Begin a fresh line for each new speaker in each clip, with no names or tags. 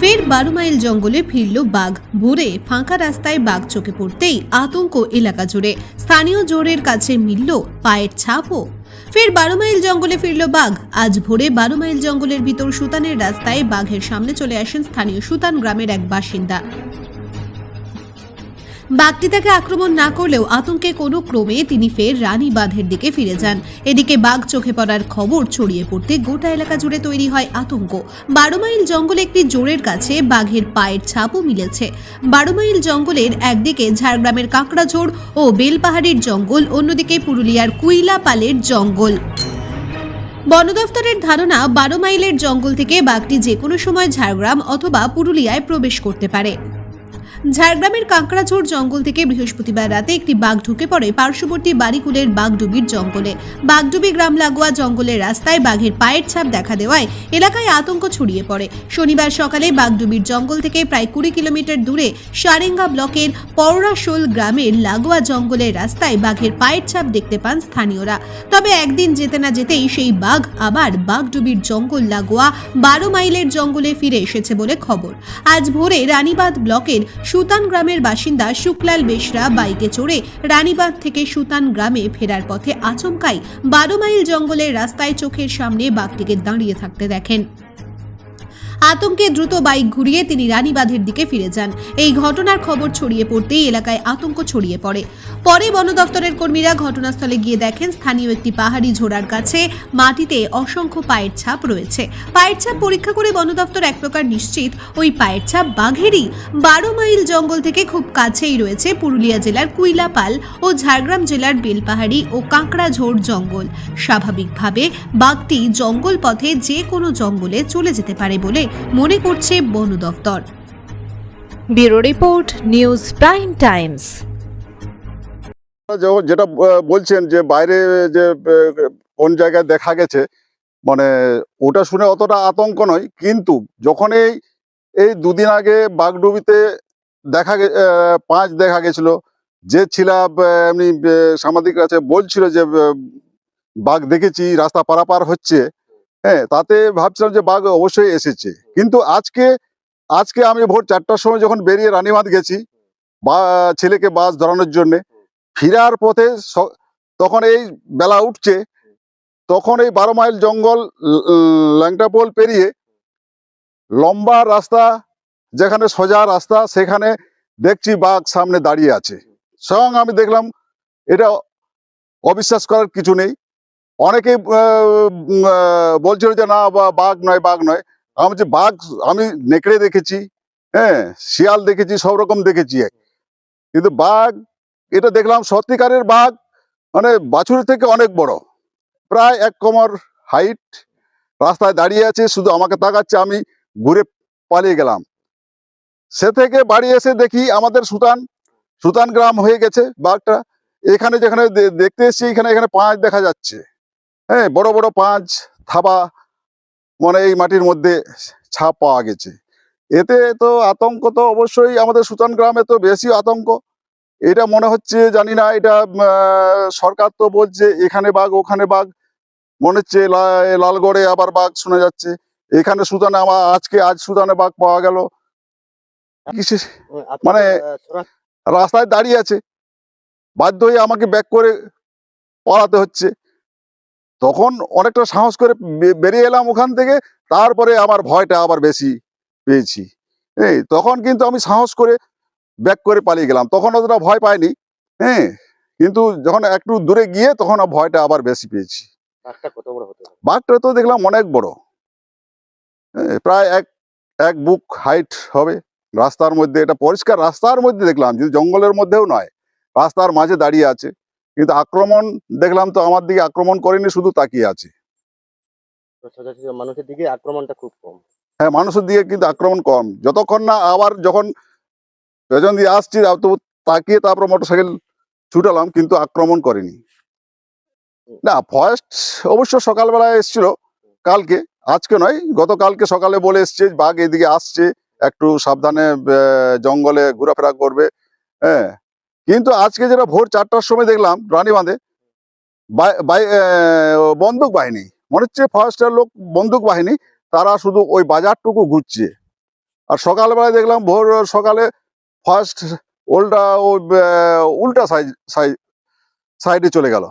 ফের বারো মাইল জঙ্গলে ফিরল বাঘ। ভোরে ফাঁকা রাস্তায় বাঘ চোখে পড়তেই আতঙ্ক এলাকা জুড়ে। স্থানীয় জোরের কাছে মিলল পায়ের ছাপও। ফের বারো মাইল জঙ্গলে ফিরল বাঘ। আজ ভোরে বারো মাইল জঙ্গলের ভিতর সুতানের রাস্তায় বাঘের সামনে চলে আসেন স্থানীয় সুতান গ্রামের এক বাসিন্দা। বাঘটি তাকে আক্রমণ না করলেও আতঙ্কে কোনো ক্রমে তিনি ফের রানী বাঁধের দিকে ফিরে যান। এদিকে বাঘ চোখে পড়ার খবর ছড়িয়ে পড়তে গোটা এলাকা জুড়ে তৈরি হয় আতঙ্ক। বারো মাইল জঙ্গলে একটি জোরের কাছে বাঘের পায়ের ছাপও মিলেছে। বারো মাইল জঙ্গলের একদিকে ঝাড়গ্রামের কাঁকড়াঝোড় ও বেলপাহাড়ির জঙ্গল, অন্যদিকে পুরুলিয়ার কুইলাপালের জঙ্গল। বন দফতরের ধারণা, বারো মাইলের জঙ্গল থেকে বাঘটি যে কোনো সময় ঝাড়গ্রাম অথবা পুরুলিয়ায় প্রবেশ করতে পারে। ঝাড়গ্রামের কাঁকড়াঝোড় জঙ্গল থেকে বৃহস্পতিবার রাতে একটি বাঘ ঢুকে পড়ে পার্শ্ববর্তী বাড়িকুলের বাঘডুবির জঙ্গলে। বাঘডুবি গ্রাম লাগোয়া জঙ্গলের রাস্তায় বাঘের পায়ের ছাপ দেখা দেওয়ায় এলাকায় আতঙ্ক ছড়িয়ে পড়ে। শনিবার সকালে বাঘডুবির জঙ্গল থেকে প্রায় কুড়ি কিলোমিটার দূরে সারেঙ্গা ব্লকের পররাশোল গ্রামের লাগোয়া জঙ্গলের রাস্তায় বাঘের পায়ের ছাপ দেখতে পান স্থানীয়রা। তবে একদিন যেতে না যেতেই সেই বাঘ আবার বাঘডুবির জঙ্গল লাগোয়া বারো মাইলের জঙ্গলে ফিরে এসেছে বলে খবর। আজ ভোরে রানীবাঁধ ব্লকের সুতান গ্রামের বাসিন্দা শুক্লাল বেশরা বাইকে চড়ে রানীবাঁধ থেকে সুতান গ্রামে ফেরার পথে আচমকাই বারো মাইল জঙ্গলের রাস্তায় চোখের সামনে বাঘটিকে দাঁড়িয়ে থাকতে দেখেন। আতঙ্কে দ্রুত বাইক ঘুরিয়ে তিনি রানীবাঁধের দিকে ফিরে যান। এই ঘটনার খবর ছড়িয়ে পড়তেই এলাকায় আতঙ্ক ছড়িয়ে পড়ে। পরে বন দফতরের কর্মীরা ঘটনাস্থলে গিয়ে দেখেন স্থানীয় একটি পাহাড়ি ঝোড়ার কাছে মাটিতে অসংখ্য পায়ের ছাপ রয়েছে। পায়ের ছাপ পরীক্ষা করে বন দফতর এক প্রকার নিশ্চিত, ওই পায়ের ছাপ বাঘেরই। বারো মাইল জঙ্গল থেকে খুব কাছেই রয়েছে পুরুলিয়া জেলার কুইলাপাল ও ঝাড়গ্রাম জেলার বেলপাহাড়ি ও কাঁকড়াঝোড় জঙ্গল। স্বাভাবিকভাবে বাঘটি জঙ্গল পথে যে কোনো জঙ্গলে চলে যেতে পারে বলে মনে করছে বন দফতর।
Bureau report news prime times.
যেটা বলছেন যে বাইরে যে কোন জায়গায় দেখা গেছে মানে ওটা শুনে অতটা আতঙ্ক নয় কিন্তু যখন এই এই দুদিন আগে বাগডুবিতে দেখা গে- পাঁচ দেখা গেছিল যে ছিলা এমনি সাংবাদিক কাছে বলছিল যে বাঘ দেখেছি রাস্তা পারাপার হচ্ছে হ্যাঁ তাতে ভাবছিলাম যে বাঘ অবশ্যই এসেছে। কিন্তু আজকে আজকে আমি ভোর চারটার সময় যখন বেরিয়ে রানীবাঁধ গেছি, বা, ছেলেকে বাস ধরানোর জন্যে, ফিরার পথে তখন এই বেলা উঠছে, তখন এই বারো মাইল জঙ্গল ল- ল- ল্যাংটা পোল পেরিয়ে লম্বা রাস্তা, যেখানে সোজা রাস্তা, সেখানে দেখছি বাঘ সামনে দাঁড়িয়ে আছে। স্বয়ং আমি দেখলাম, এটা অবিশ্বাস করার কিছু নেই। অনেকে বলছিল যে না বাঘ নয় বাঘ নয়। আমি যে বাঘ আমি নেকড়ে দেখেছি হ্যাঁ শিয়াল দেখেছি, সব রকম দেখেছি। কিন্তু বাঘ, এটা দেখলাম সত্যিকারের বাঘ মানে বাছুর থেকে অনেক বড়। প্রায় এক কমর হাইট রাস্তায় দাঁড়িয়ে আছে, শুধু আমাকে তাকাচ্ছে, আমি ঘুরে পালিয়ে গেলাম। সে থেকে বাড়ি এসে দেখি আমাদের সুতান সুতান গ্রাম হয়ে গেছে বাঘটা। এখানে যেখানে দেখতে এসছি, এখানে এখানে পাঁচ দেখা যাচ্ছে। হ্যাঁ বড় বড় পাঁচ থাবা মানে এই মাটির মধ্যে ছাপ পাওয়া গেছে। এতে তো আতঙ্ক তো অবশ্যই আমাদের সুতান গ্রামে তো বেশি আতঙ্ক। এটা মনে হচ্ছে জানি না, এটা সরকার তো বলছে এখানে বাঘ, ওখানে বাঘ। মনে হচ্ছে লালগড়ে আবার বাঘ শোনা যাচ্ছে। এখানে সুদানে আমার আজকে আজ সুদানে বাঘ পাওয়া গেল। মানে রাস্তায় দাঁড়িয়ে আছে। বাধ্য হয়ে আমাকে ব্যাক করে পালাতে হচ্ছে। তখন অনেকটা সাহস করে বেরিয়ে এলাম ওখান থেকে। তারপরে আমার ভয়টা আবার বেশি পেয়েছি। এই তখন কিন্তু আমি সাহস করে ব্যাক করে পালিয়ে গেলাম। তখন অতটা ভয় পাইনি হ্যাঁ। কিন্তু যখন একটু দূরে গিয়ে তখন ভয়টা আবার বেশি পেয়েছি।
বাঘটা
তো দেখলাম অনেক বড়। প্রায় এক এক বুক হাইট হবে। রাস্তার মধ্যে এটা পরিষ্কার রাস্তার মধ্যে দেখলাম যদি জঙ্গলের মধ্যেও নয়। রাস্তার মাঝে দাঁড়িয়ে আছে। কিন্তু আক্রমণ দেখলাম তো আমার দিকে আক্রমণ করেনি শুধু তাকিয়ে আছে।
মানুষের দিকে আক্রমণটা খুব কম।
হ্যাঁ মানুষের দিকে কিন্তু আক্রমণ কম। যতক্ষণ না আবার যখন পেছন দিয়ে আসছি তাকিয়ে তারপর মোটরসাইকেল ছুটালাম কিন্তু আক্রমণ করেনি। না ফার্স্ট অবশ্য সকালবেলায় এসছিল কালকে। আজকে নয় গতকালকে সকালে বলে এসছে বাঘ এদিকে আসছে একটু সাবধানে জঙ্গলে ঘোরাফেরা করবে। হ্যাঁ কিন্তু আজকে যেটা ভোর চারটার সময় দেখলাম রানীবাঁধে বন্দুক বাহিনী, মনে হচ্ছে ফরেস্টের লোক বন্দুক বাহিনী, তারা শুধু ওই বাজারটুকু ঘুরছে। আর সকালবেলায় দেখলাম ভোর সকালে ফার্স্ট ওলটা উল্টা সাইড সাইড সাইডে চলে গেল।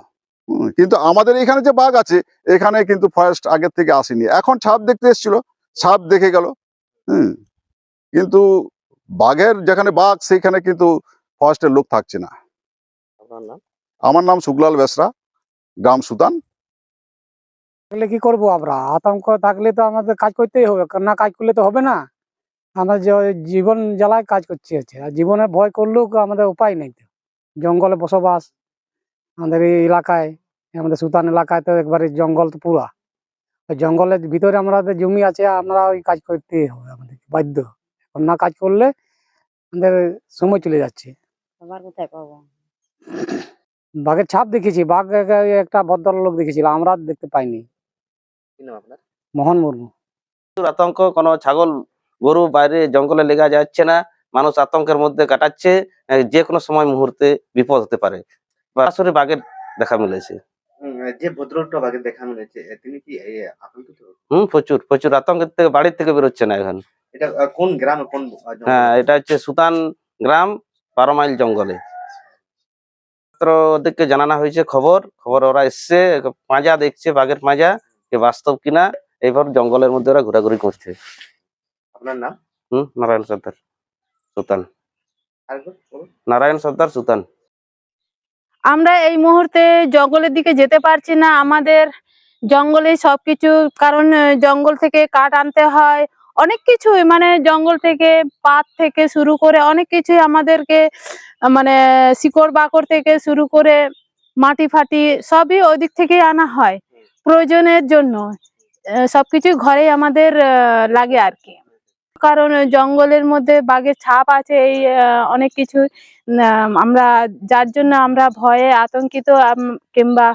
কিন্তু আমাদের এখানে যে বাঘ আছে, এখানে কিন্তু ফার্স্ট আগের থেকে আসেনি। এখন ছাপ দেখতে এসেছিল ছাপ দেখে গেল। হুম, কিন্তু বাঘের যেখানে বাঘ, সেখানে কিন্তু ফার্স্টের লোক থাকছে না। আমার নাম সুগলাল বেসরা গ্রাম সুতান
থাকলে কি করব আমরা? আতঙ্ক থাকলে তো আমাদের কাজ করতেই হবে না কাজ করলে তো হবে না। আমরা যে জীবন জ্বালায় কাজ করছি আছে আর জীবনে ভয় করলেও আমাদের উপায় নেই তো। জঙ্গলে বসবাস আমাদের এই এলাকায় আমাদের সুতান এলাকায় তো একবারে জঙ্গল তো পুরা। ওই জঙ্গলের ভিতরে আমাদের জমি আছে আমরা ওই কাজ করতেই হবে আমাদের বাধ্য। এখন না কাজ করলে আমাদের সময় চলে যাচ্ছে।
আবার কোথায় পাবো?
বাঘের ছাপ দেখেছি বাঘ এক- একটা ভদ্রলোক দেখেছিল আমরা দেখতে পাইনি।
কি নাম আপনার?
মোহন মুর্মু।
আতঙ্ক কোনো ছাগল গরু বাইরে জঙ্গলে লেগা যাচ্ছে না মানুষ আতঙ্কের মধ্যে কাটাচ্ছে যে কোনো সময় মুহূর্তে বিপদ হতে পারে। সরাসরি বাঘের দেখা মিলেছে।
যে ভদ্রলোকটা বাঘের দেখা মিলেছে তিনি কি আতঙ্কিত?
হম প্রচুর প্রচুর আতঙ্কের থেকে বাড়ির থেকে বেরোচ্ছে না এখন।
এটা কোন গ্রামে কোন
হ্যাঁ এটা হচ্ছে সুতান গ্রাম বারো মাইল জঙ্গলে। মাত্র ওদেরকে জানানো হয়েছে খবর। খবর ওরা এসছে পাঁজা দেখছে বাঘের পাঁজা যে বাস্তব কিনা এইবার জঙ্গলের মধ্যে ওরা ঘোরাঘুরি করছে।
আপনার নাম?
হম নারায়ণ সর্দার সুতান নারায়ণ সর্দার সুতান
আমরা এই মুহূর্তে জঙ্গলের দিকে যেতে পারছি না। আমাদের জঙ্গলে সবকিছু কারণ জঙ্গল থেকে কাঠ আনতে হয়। অনেক কিছুই মানে জঙ্গল থেকে পাত থেকে শুরু করে অনেক কিছুই আমাদেরকে মানে শিকড় বাকড় থেকে শুরু করে মাটি ফাটি সবই ওই দিক থেকেই আনা হয় প্রয়োজনের জন্য। আহ, সবকিছুই ঘরেই আমাদের লাগে আর কি। কারণ জঙ্গলের মধ্যে বাঘের ছাপ আছে এই অনেক কিছু আমরা যার জন্য আমরা ভয়ে আতঙ্কিত কিংবা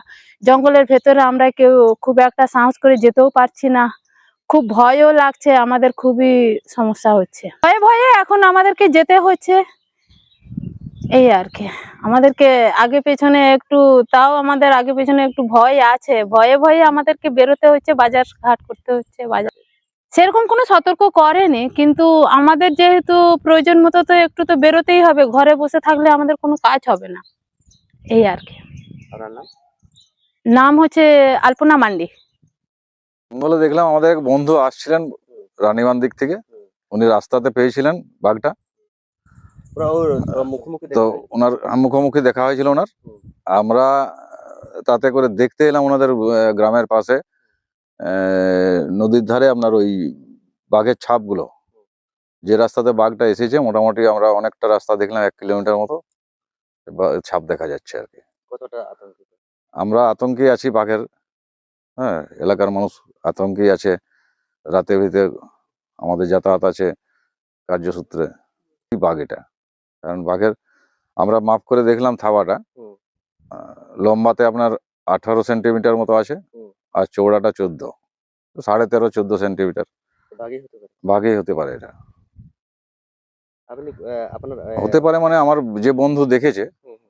জঙ্গলের ভেতরে আমরা কেউ খুব একটা সাহস করে যেতেও পারছি না। খুব ভয়ও লাগছে আমাদের খুবই সমস্যা হচ্ছে। ভয়ে ভয়ে এখন আমাদেরকে যেতে হচ্ছে। এই আর কি। আমাদেরকে আগে পেছনে একটু তাও আমাদের আগে পেছনে একটু ভয় আছে। ভয়ে ভয়ে আমাদেরকে বেরোতে হচ্ছে বাজার ঘাট করতে হচ্ছে বাজার। সেরকম কোনো সতর্ক করেনি কিন্তু আমাদের যেহেতু প্রয়োজন মতো তো একটু তো বেরোতেই হবে ঘরে বসে থাকলে আমাদের কোনো কাজ হবে না। এই আর কি।
নাম?
নাম হচ্ছে আলপনা মান্ডি।
বলে দেখলাম আমাদের এক বন্ধু আসছিলেন রানীবান দিক থেকে। উনি রাস্তাতে পেয়েছিলেন বাঘটা। তো ওনার মুখোমুখি দেখা হয়েছিল ওনার। আমরা তাতে করে দেখতে এলাম ওনাদের গ্রামের পাশে। নদীর ধারে আপনার ওই বাঘের ছাপগুলো। যে রাস্তাতে বাঘটা এসেছে মোটামুটি আমরা অনেকটা রাস্তা দেখলাম এক কিলোমিটার মতো। ছাপ দেখা যাচ্ছে আর কি।
কতটা
আমরা আতঙ্কে আছি বাঘের হ্যাঁ এলাকার মানুষ আতঙ্কে আছে। রাতে ভিতরে আমাদের যাতায়াত আছে কার্যসূত্রে। কি বাঘ এটা? কারণ বাঘের আমরা মাপ করে দেখলাম থাবাটা। লম্বাতে আপনার আঠারো সেন্টিমিটার মতো আছে আর চৌড়াটা চোদ্দ। সাড়ে তেরো চোদ্দ সেন্টিমিটার।
বাঘেই হতে পারে।
এটা। হতে পারে মানে আমার যে বন্ধু দেখেছে।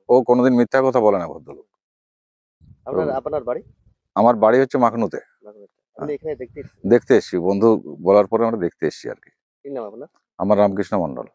ও কোনোদিন মিথ্যা কথা বলে না ভদ্রলোক।
আপনার আপনার বাড়ি?
আমার বাড়ি হচ্ছে মাখনুতে।
দেখতে।
এসছি। বন্ধু বলার পরে আমরা দেখতে এসছি আর কি। আমার রামকৃষ্ণ মন্ডল